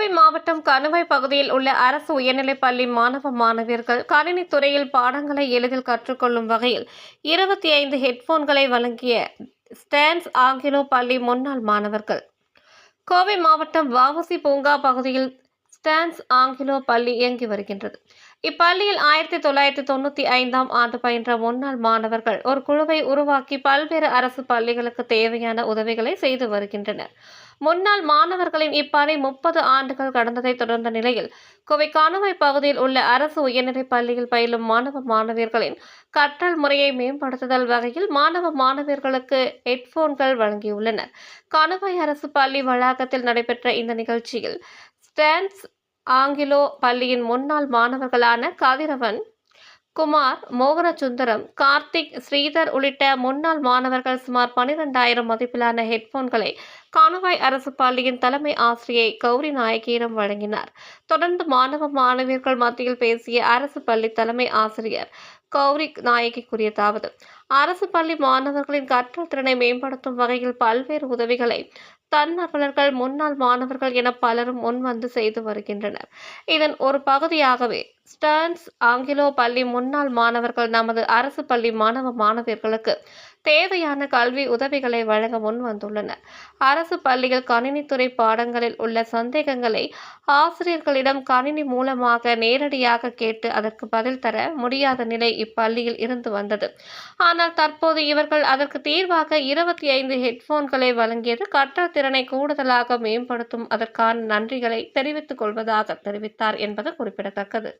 கோவை மாவட்டம் கணுவை பகுதியில் உள்ள அரசு உயர்நிலைப் பள்ளி மாணவ மாணவியர்கள் கணினி துறையில் பாடங்களை எளிதில் கற்றுக்கொள்ளும் வகையில் இருபத்தி ஐந்து ஹெட்போன்களை வழங்கிய ஸ்டான்ஸ் ஆங்கிலோ பள்ளி முன்னாள் மாணவர்கள். கோவை மாவட்டம் வாவசி பூங்கா பகுதியில் ஸ்டான்ஸ் ஆங்கிலோ பள்ளி இயங்கி வருகின்றது. இப்பள்ளியில் ஆயிரத்தி தொள்ளாயிரத்தி தொண்ணூற்றி ஐந்தாம் ஆண்டு பயின்ற முன்னாள் மாணவர்கள் ஒரு குழுவை உருவாக்கி பல்வேறு அரசு பள்ளிகளுக்கு தேவையான உதவிகளை செய்து வருகின்றனர். முன்னாள் மாணவர்களின் இப்பணி முப்பது ஆண்டுகள் கடந்ததை தொடர்ந்த நிலையில் கோவை காணவை பகுதியில் உள்ள அரசு உயர்நிலைப் பள்ளியில் பயிலும் மாணவ மாணவியர்களின் கற்றல் முறையை மேம்படுத்துதல் வகையில் மாணவ மாணவியர்களுக்கு ஹெட்போன்கள் வழங்கியுள்ளனர். கணுவை அரசு பள்ளி வளாகத்தில் நடைபெற்ற இந்த நிகழ்ச்சியில் ஸ்டான்ஸ் ஆங்கிலோ பள்ளியின் முன்னாள் மாணவர்களான கதிரவன் குமார் மோகனசுந்தரம் கார்த்திக் ஸ்ரீதர் உள்ளிட்ட முன்னாள் மாணவர்கள் சுமார் பனிரெண்டாயிரம் மதிப்பிலான ஹெட்போன்களை காணவாய் அரசு பள்ளியின் தலைமை ஆசிரியை கௌரி நாயகியிடம் வழங்கினார். தொடர்ந்து மாணவ மாணவியர்கள் மத்தியில் பேசிய அரசு பள்ளி தலைமை ஆசிரியர் கௌரி நாயகி கூறியதாவது அரசு பள்ளி மாணவர்களின் கற்றல் திறனை மேம்படுத்தும் வகையில் பல்வேறு உதவிகளை தன்னார்வலர்கள் முன்னாள் மாணவர்கள் என பலரும் முன்வந்து செய்து வருகின்றனர். இதன் ஒரு பகுதியாகவே ஸ்டர்ன்ஸ் ஆங்கிலோ பள்ளி முன்னாள் மாணவர்கள் நமது அரசு பள்ளி மாணவ மாணவியர்களுக்கு தேவையான கல்வி உதவிகளை வழங்க முன் வந்துள்ளனர் அரசு பள்ளியில் கணினித்துறை பாடங்களில் உள்ள சந்தேகங்களை ஆசிரியர்களிடம் கணினி மூலமாக நேரடியாக கேட்டு அதற்கு பதில் தர முடியாத நிலை இப்பள்ளியில் இருந்து வந்தது. ஆனால் தற்போது இவர்கள் அதற்கு தீர்வாக இருபத்தி ஐந்து ஹெட்போன்களை வழங்கியது கற்றல் திறனை கூடுதலாக மேம்படுத்தும் அதற்கான நன்றிகளை தெரிவித்துக் கொள்வதாக தெரிவித்தார் என்பது குறிப்பிடத்தக்கது.